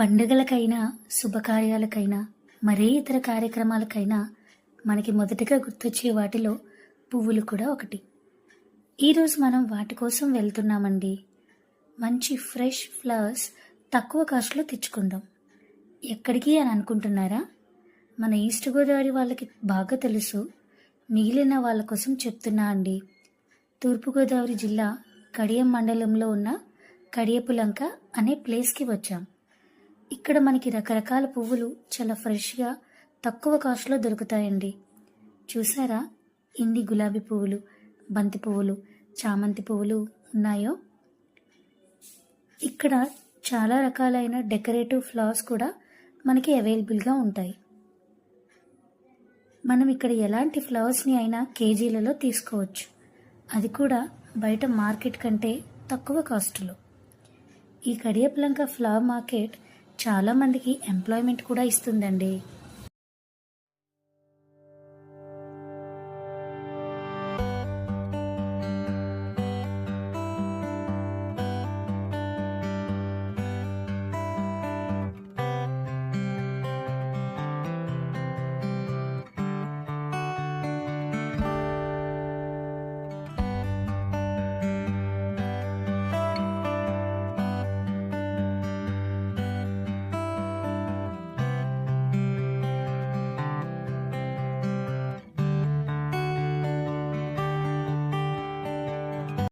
పండుగలకైనా శుభకార్యాలకైనా మరే ఇతర కార్యక్రమాలకైనా మనకి మొదటగా గుర్తొచ్చే వాటిలో పువ్వులు కూడా ఒకటి. ఈరోజు మనం వాటి కోసం వెళ్తున్నామండి. మంచి ఫ్రెష్ ఫ్లవర్స్ తక్కువ కాస్ట్లో తెచ్చుకుందాం. ఎక్కడికి అని అనుకుంటున్నారా? మన ఈస్ట్ గోదావరి వాళ్ళకి బాగా తెలుసు. మిగిలిన వాళ్ళ కోసం చెప్తున్నా అండి. తూర్పుగోదావరి జిల్లా కడియం మండలంలో ఉన్న కడియపులంక అనే ప్లేస్కి వచ్చాం. ఇక్కడ మనకి రకరకాల పువ్వులు చాలా ఫ్రెష్గా తక్కువ కాస్ట్లో దొరుకుతాయండి. చూసారా? ఇన్ని గులాబీ పువ్వులు బంతి పువ్వులు చామంతి పువ్వులు ఉన్నాయో? ఇక్కడ చాలా రకాలైన డెకరేటివ్ ఫ్లవర్స్ కూడా మనకి అవైలబుల్గా ఉంటాయి. మనం ఇక్కడ ఎలాంటి ఫ్లవర్స్ని అయినా కేజీలలో తీసుకోవచ్చు. అది కూడా బయట మార్కెట్ కంటే తక్కువ కాస్టులో. ఈ కడియప్లంక ఫ్లవర్ మార్కెట్ చాలామందికి ఎంప్లాయ్మెంట్ కూడా ఇస్తుందండి.